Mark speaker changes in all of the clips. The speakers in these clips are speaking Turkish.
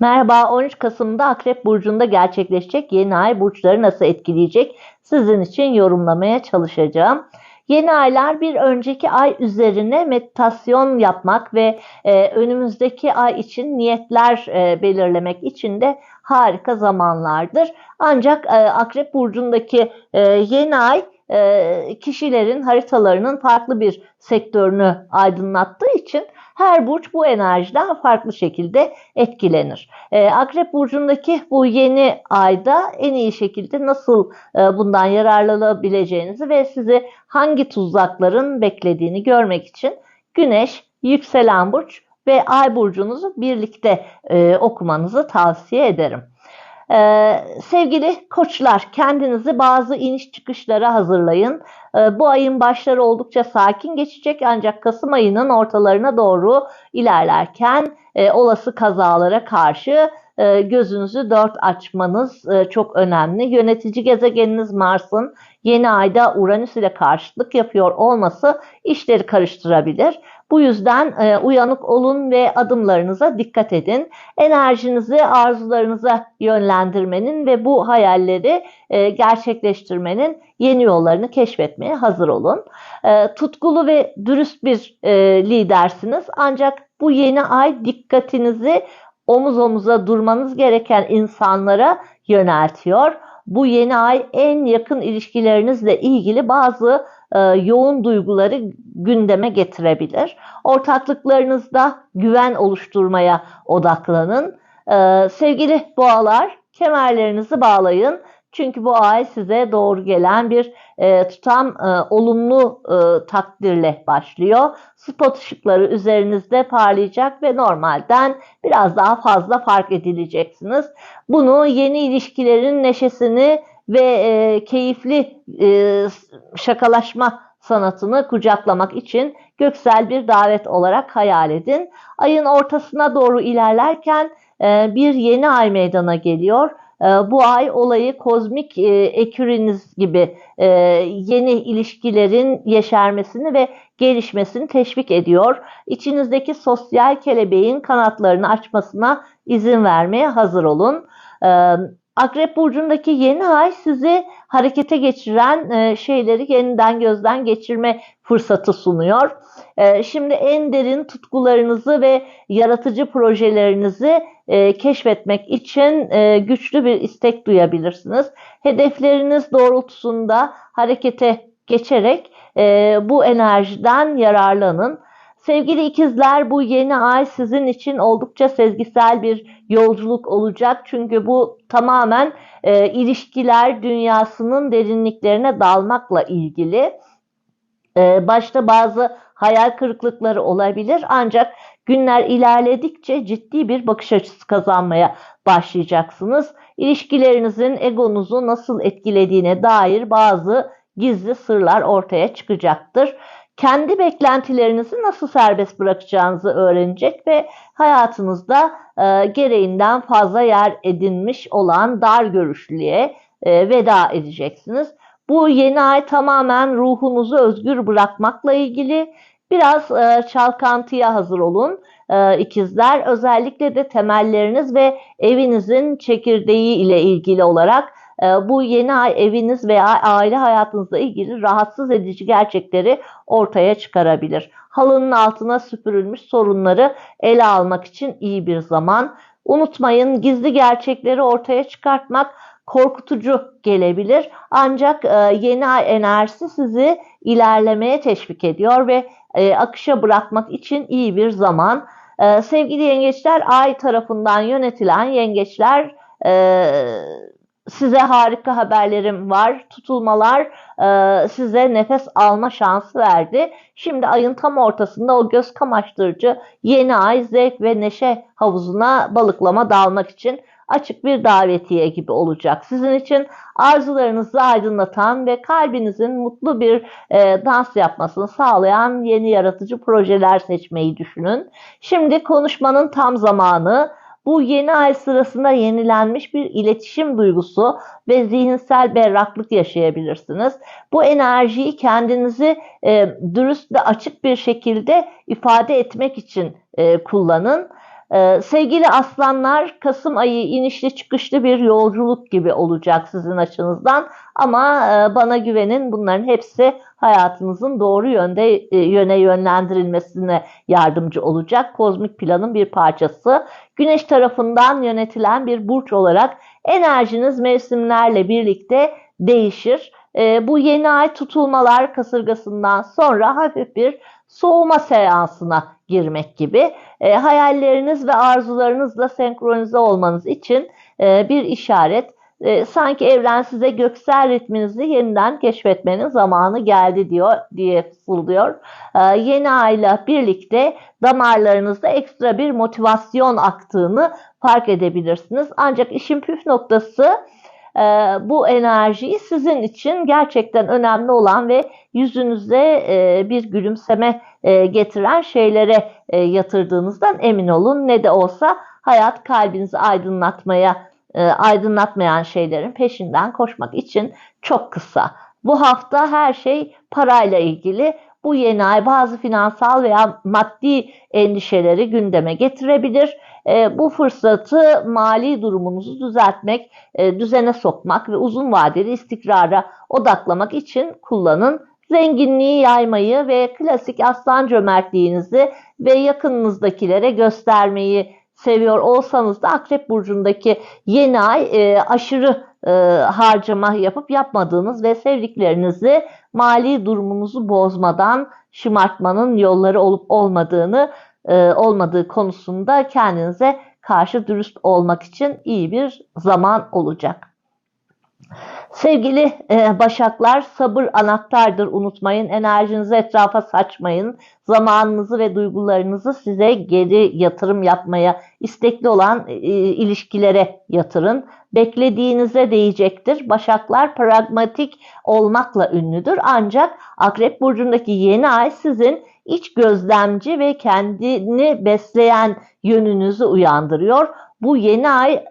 Speaker 1: Merhaba 13 Kasım'da Akrep Burcu'nda gerçekleşecek yeni ay burçları nasıl etkileyecek sizin için yorumlamaya çalışacağım. Yeni aylar bir önceki ay üzerine meditasyon yapmak ve e, önümüzdeki ay için niyetler e, belirlemek için de harika zamanlardır. Ancak e, Akrep Burcu'ndaki e, yeni ay e, kişilerin haritalarının farklı bir sektörünü aydınlattığı için her burç bu enerjiden farklı şekilde etkilenir. E, Akrep burcundaki bu yeni ayda en iyi şekilde nasıl e, bundan yararlanabileceğinizi ve sizi hangi tuzakların beklediğini görmek için Güneş, yükselen burç ve ay burcunuzu birlikte e, okumanızı tavsiye ederim. Ee, sevgili koçlar kendinizi bazı iniş çıkışlara hazırlayın. Ee, bu ayın başları oldukça sakin geçecek ancak Kasım ayının ortalarına doğru ilerlerken e, olası kazalara karşı e, gözünüzü dört açmanız e, çok önemli. Yönetici gezegeniniz Mars'ın yeni ayda Uranüs ile karşıtlık yapıyor olması işleri karıştırabilir. Bu yüzden e, uyanık olun ve adımlarınıza dikkat edin. Enerjinizi arzularınıza yönlendirmenin ve bu hayalleri e, gerçekleştirmenin yeni yollarını keşfetmeye hazır olun. E, tutkulu ve dürüst bir e, lidersiniz ancak bu yeni ay dikkatinizi omuz omuza durmanız gereken insanlara yöneltiyor. Bu yeni ay en yakın ilişkilerinizle ilgili bazı e, yoğun duyguları gündeme getirebilir. Ortaklıklarınızda güven oluşturmaya odaklanın. E, sevgili boğalar kemerlerinizi bağlayın. Çünkü bu ay size doğru gelen bir e, tutam e, olumlu e, takdirle başlıyor. Spot ışıkları üzerinizde parlayacak ve normalden biraz daha fazla fark edileceksiniz. Bunu yeni ilişkilerin neşesini ve e, keyifli e, şakalaşma sanatını kucaklamak için göksel bir davet olarak hayal edin. Ayın ortasına doğru ilerlerken e, bir yeni ay meydana geliyor. E, bu ay olayı kozmik e, eküriniz gibi e, yeni ilişkilerin yeşermesini ve gelişmesini teşvik ediyor. İçinizdeki sosyal kelebeğin kanatlarını açmasına izin vermeye hazır olun. E, Akrep burcundaki yeni ay sizi harekete geçiren e, şeyleri yeniden gözden geçirme fırsatı sunuyor. E, şimdi en derin tutkularınızı ve yaratıcı projelerinizi e, keşfetmek için güçlü bir istek duyabilirsiniz. Hedefleriniz doğrultusunda harekete geçerek bu enerjiden yararlanın. Sevgili ikizler bu yeni ay sizin için oldukça sezgisel bir yolculuk olacak. Çünkü bu tamamen e, ilişkiler dünyasının derinliklerine dalmakla ilgili. E, başta bazı hayal kırıklıkları olabilir ancak günler ilerledikçe ciddi bir bakış açısı kazanmaya başlayacaksınız. İlişkilerinizin egonuzu nasıl etkilediğine dair bazı gizli sırlar ortaya çıkacaktır kendi beklentilerinizi nasıl serbest bırakacağınızı öğrenecek ve hayatınızda e, gereğinden fazla yer edinmiş olan dar görüşlüye e, veda edeceksiniz. Bu yeni ay tamamen ruhunuzu özgür bırakmakla ilgili. Biraz e, çalkantıya hazır olun e, ikizler. Özellikle de temelleriniz ve evinizin çekirdeği ile ilgili olarak bu yeni ay eviniz veya aile hayatınızla ilgili rahatsız edici gerçekleri ortaya çıkarabilir. Halının altına süpürülmüş sorunları ele almak için iyi bir zaman. Unutmayın gizli gerçekleri ortaya çıkartmak korkutucu gelebilir. Ancak e, yeni ay enerjisi sizi ilerlemeye teşvik ediyor ve e, akışa bırakmak için iyi bir zaman. E, sevgili yengeçler ay tarafından yönetilen yengeçler size harika haberlerim var. Tutulmalar e, size nefes alma şansı verdi. Şimdi ayın tam ortasında o göz kamaştırıcı yeni ay zevk ve neşe havuzuna balıklama dalmak için açık bir davetiye gibi olacak. Sizin için arzularınızı aydınlatan ve kalbinizin mutlu bir e, dans yapmasını sağlayan yeni yaratıcı projeler seçmeyi düşünün. Şimdi konuşmanın tam zamanı. Bu yeni ay sırasında yenilenmiş bir iletişim duygusu ve zihinsel berraklık yaşayabilirsiniz. Bu enerjiyi kendinizi e, dürüst ve açık bir şekilde ifade etmek için e, kullanın. Ee, sevgili aslanlar Kasım ayı inişli çıkışlı bir yolculuk gibi olacak sizin açınızdan ama e, bana güvenin bunların hepsi hayatınızın doğru yönde e, yöne yönlendirilmesine yardımcı olacak. Kozmik planın bir parçası. Güneş tarafından yönetilen bir burç olarak enerjiniz mevsimlerle birlikte değişir. E, bu yeni ay tutulmalar kasırgasından sonra hafif bir soğuma seansına girmek gibi e, hayalleriniz ve arzularınızla senkronize olmanız için e, bir işaret. E, sanki evren size göksel ritminizi yeniden keşfetmenin zamanı geldi diyor diye fısıldıyor. E, yeni ayla birlikte damarlarınızda ekstra bir motivasyon aktığını fark edebilirsiniz. Ancak işin püf noktası e, bu enerjiyi sizin için gerçekten önemli olan ve yüzünüze e, bir gülümseme e, getiren şeylere e, yatırdığınızdan emin olun. Ne de olsa hayat kalbinizi aydınlatmaya aydınlatmayan şeylerin peşinden koşmak için çok kısa. Bu hafta her şey parayla ilgili. Bu yeni ay bazı finansal veya maddi endişeleri gündeme getirebilir. E, bu fırsatı mali durumunuzu düzeltmek, e, düzene sokmak ve uzun vadeli istikrara odaklamak için kullanın. Zenginliği yaymayı ve klasik aslan cömertliğinizi ve yakınınızdakilere göstermeyi seviyor olsanız da Akrep Burcu'ndaki yeni ay e, aşırı e, harcama yapıp yapmadığınız ve sevdiklerinizi mali durumunuzu bozmadan şımartmanın yolları olup olmadığını e, olmadığı konusunda kendinize karşı dürüst olmak için iyi bir zaman olacak. Sevgili e, başaklar sabır anahtardır unutmayın. Enerjinizi etrafa saçmayın. Zamanınızı ve duygularınızı size geri yatırım yapmaya istekli olan e, ilişkilere yatırın. Beklediğinize değecektir. Başaklar pragmatik olmakla ünlüdür. Ancak Akrep Burcu'ndaki yeni ay sizin iç gözlemci ve kendini besleyen yönünüzü uyandırıyor. Bu yeni ay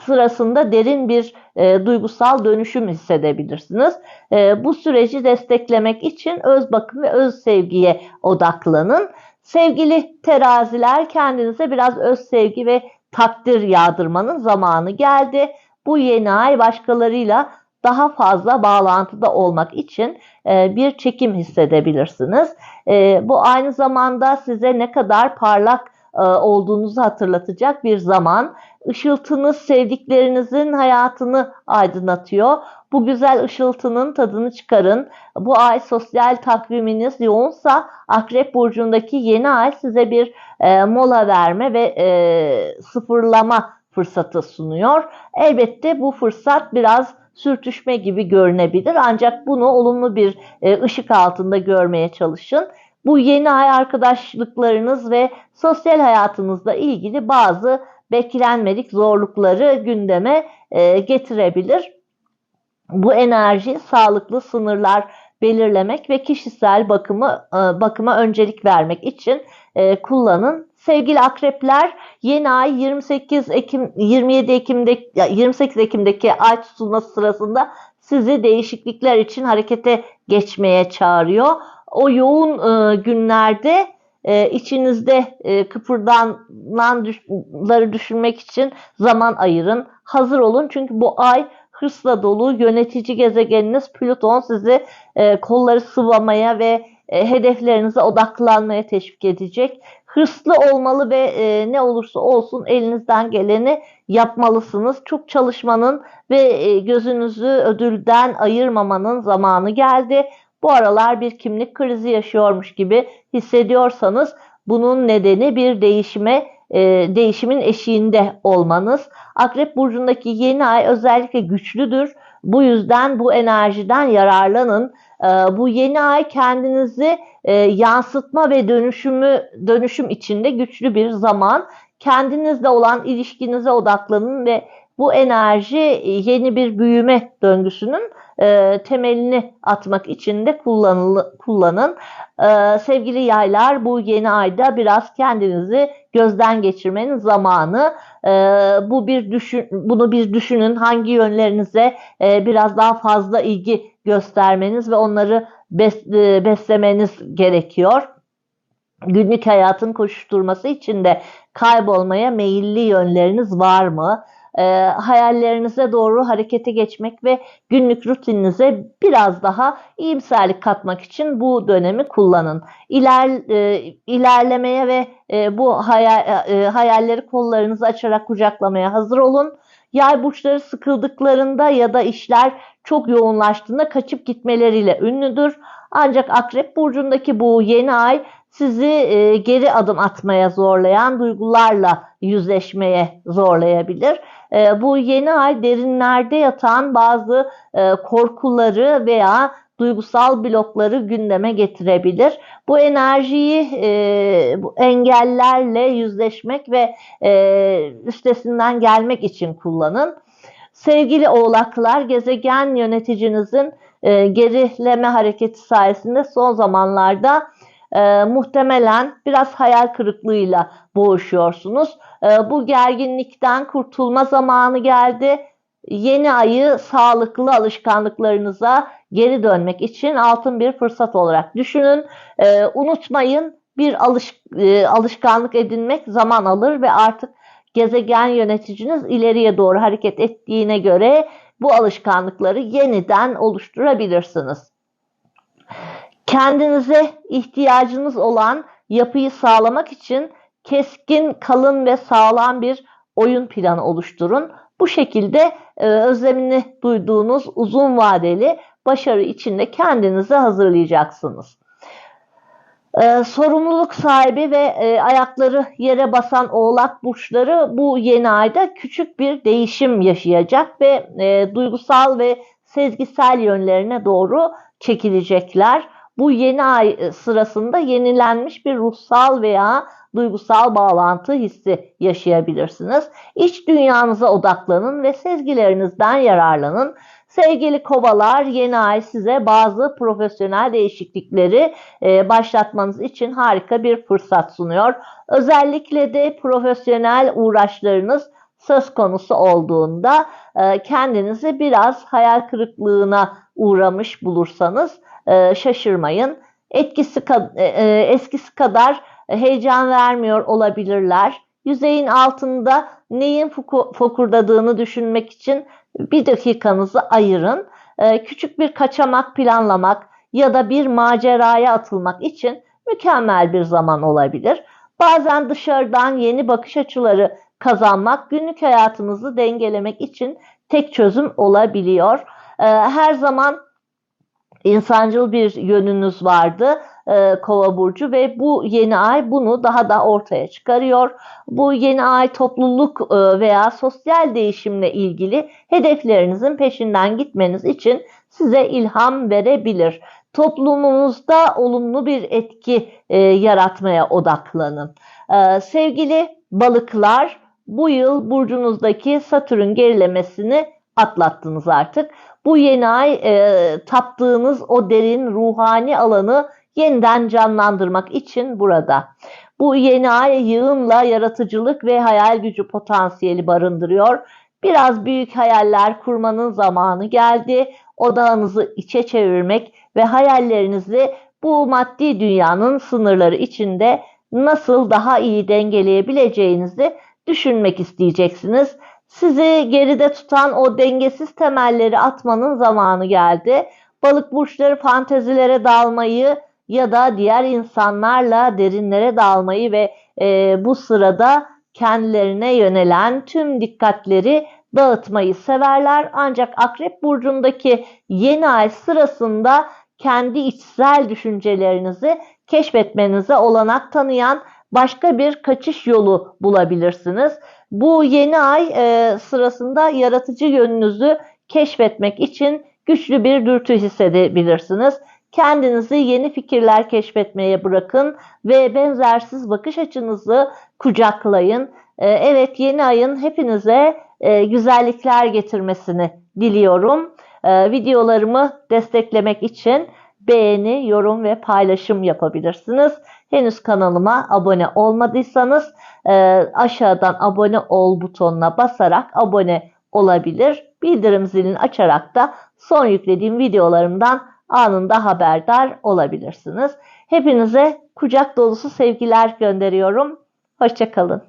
Speaker 1: sırasında derin bir e, duygusal dönüşüm hissedebilirsiniz. E, bu süreci desteklemek için öz bakım ve öz sevgiye odaklanın. Sevgili teraziler kendinize biraz öz sevgi ve takdir yağdırmanın zamanı geldi. Bu yeni ay başkalarıyla daha fazla bağlantıda olmak için e, bir çekim hissedebilirsiniz. E, bu aynı zamanda size ne kadar parlak e, olduğunuzu hatırlatacak bir zaman. Işıltınız sevdiklerinizin hayatını aydınlatıyor. Bu güzel ışıltının tadını çıkarın. Bu ay sosyal takviminiz yoğunsa Akrep Burcu'ndaki yeni ay size bir e, mola verme ve e, sıfırlama fırsatı sunuyor. Elbette bu fırsat biraz sürtüşme gibi görünebilir ancak bunu olumlu bir e, ışık altında görmeye çalışın. Bu yeni ay arkadaşlıklarınız ve sosyal hayatınızla ilgili bazı beklenmedik zorlukları gündeme e, getirebilir. Bu enerji sağlıklı sınırlar belirlemek ve kişisel bakımı e, bakıma öncelik vermek için e, kullanın. Sevgili akrepler yeni ay 28 Ekim 27 Ekim'de 28 Ekim'deki ay tutulması sırasında sizi değişiklikler için harekete geçmeye çağırıyor. O yoğun e, günlerde içinizde e, kıpırdananları düşünmek için zaman ayırın. Hazır olun çünkü bu ay hırsla dolu yönetici gezegeniniz Plüton sizi e, kolları sıvamaya ve e, hedeflerinize odaklanmaya teşvik edecek. Hırslı olmalı ve e, ne olursa olsun elinizden geleni yapmalısınız. Çok çalışmanın ve e, gözünüzü ödülden ayırmamanın zamanı geldi bu aralar bir kimlik krizi yaşıyormuş gibi hissediyorsanız bunun nedeni bir değişime e, değişimin eşiğinde olmanız. Akrep burcundaki yeni ay özellikle güçlüdür. Bu yüzden bu enerjiden yararlanın. E, bu yeni ay kendinizi e, yansıtma ve dönüşümü dönüşüm içinde güçlü bir zaman. Kendinizle olan ilişkinize odaklanın ve bu enerji yeni bir büyüme döngüsünün e, temelini atmak için de kullanın. E, sevgili yaylar bu yeni ayda biraz kendinizi gözden geçirmenin zamanı. E, bu bir düşün, bunu bir düşünün hangi yönlerinize biraz daha fazla ilgi göstermeniz ve onları bes, beslemeniz gerekiyor günlük hayatın koşuşturması için de kaybolmaya meyilli yönleriniz var mı? E, hayallerinize doğru harekete geçmek ve günlük rutininize biraz daha iyimserlik katmak için bu dönemi kullanın. İler, e, ilerlemeye ve e, bu hayal, e, hayalleri kollarınızı açarak kucaklamaya hazır olun. Yay burçları sıkıldıklarında ya da işler çok yoğunlaştığında kaçıp gitmeleriyle ünlüdür. Ancak Akrep burcundaki bu yeni ay sizi e, geri adım atmaya zorlayan duygularla yüzleşmeye zorlayabilir. E, bu yeni ay derinlerde yatan bazı e, korkuları veya duygusal blokları gündeme getirebilir. Bu enerjiyi e, bu engellerle yüzleşmek ve e, üstesinden gelmek için kullanın. Sevgili oğlaklar, gezegen yöneticinizin e, gerileme hareketi sayesinde son zamanlarda e, muhtemelen biraz hayal kırıklığıyla boğuşuyorsunuz. E, bu gerginlikten kurtulma zamanı geldi. Yeni ayı sağlıklı alışkanlıklarınıza geri dönmek için altın bir fırsat olarak düşünün. E, unutmayın bir alış, e, alışkanlık edinmek zaman alır ve artık gezegen yöneticiniz ileriye doğru hareket ettiğine göre bu alışkanlıkları yeniden oluşturabilirsiniz. Kendinize ihtiyacınız olan yapıyı sağlamak için keskin, kalın ve sağlam bir oyun planı oluşturun. Bu şekilde e, özlemini duyduğunuz uzun vadeli başarı içinde kendinizi hazırlayacaksınız. Ee, sorumluluk sahibi ve e, ayakları yere basan oğlak burçları bu yeni ayda küçük bir değişim yaşayacak ve e, duygusal ve sezgisel yönlerine doğru çekilecekler. Bu yeni ay sırasında yenilenmiş bir ruhsal veya duygusal bağlantı hissi yaşayabilirsiniz. İç dünyanıza odaklanın ve sezgilerinizden yararlanın. Sevgili kovalar yeni ay size bazı profesyonel değişiklikleri e, başlatmanız için harika bir fırsat sunuyor. Özellikle de profesyonel uğraşlarınız söz konusu olduğunda e, kendinizi biraz hayal kırıklığına uğramış bulursanız e, şaşırmayın. Etkisi e, eskisi kadar heyecan vermiyor olabilirler. Yüzeyin altında neyin fokurdadığını düşünmek için bir dakikanızı ayırın. Küçük bir kaçamak planlamak ya da bir maceraya atılmak için mükemmel bir zaman olabilir. Bazen dışarıdan yeni bakış açıları kazanmak günlük hayatınızı dengelemek için tek çözüm olabiliyor. Ee, her zaman insancıl bir yönünüz vardı e, Kova burcu ve bu yeni ay bunu daha da ortaya çıkarıyor. Bu yeni ay topluluk e, veya sosyal değişimle ilgili hedeflerinizin peşinden gitmeniz için size ilham verebilir. Toplumunuzda olumlu bir etki e, yaratmaya odaklanın. E, sevgili balıklar, bu yıl burcunuzdaki Satürn gerilemesini atlattınız artık. Bu yeni ay e, taptığınız o derin ruhani alanı yeniden canlandırmak için burada. Bu yeni ay yığınla yaratıcılık ve hayal gücü potansiyeli barındırıyor. Biraz büyük hayaller kurmanın zamanı geldi. Odağınızı içe çevirmek ve hayallerinizi bu maddi dünyanın sınırları içinde nasıl daha iyi dengeleyebileceğinizi düşünmek isteyeceksiniz. Sizi geride tutan o dengesiz temelleri atmanın zamanı geldi. Balık burçları fantezilere dalmayı ya da diğer insanlarla derinlere dalmayı ve e, bu sırada kendilerine yönelen tüm dikkatleri dağıtmayı severler. Ancak Akrep burcundaki yeni ay sırasında kendi içsel düşüncelerinizi keşfetmenize olanak tanıyan başka bir kaçış yolu bulabilirsiniz. Bu yeni ay e, sırasında yaratıcı yönünüzü keşfetmek için güçlü bir dürtü hissedebilirsiniz. Kendinizi yeni fikirler keşfetmeye bırakın ve benzersiz bakış açınızı kucaklayın. E, evet yeni ayın hepinize e, güzellikler getirmesini diliyorum. E, videolarımı desteklemek için beğeni, yorum ve paylaşım yapabilirsiniz. Henüz kanalıma abone olmadıysanız e, aşağıdan abone ol butonuna basarak abone olabilir. Bildirim zilini açarak da son yüklediğim videolarımdan anında haberdar olabilirsiniz. Hepinize kucak dolusu sevgiler gönderiyorum. Hoşçakalın.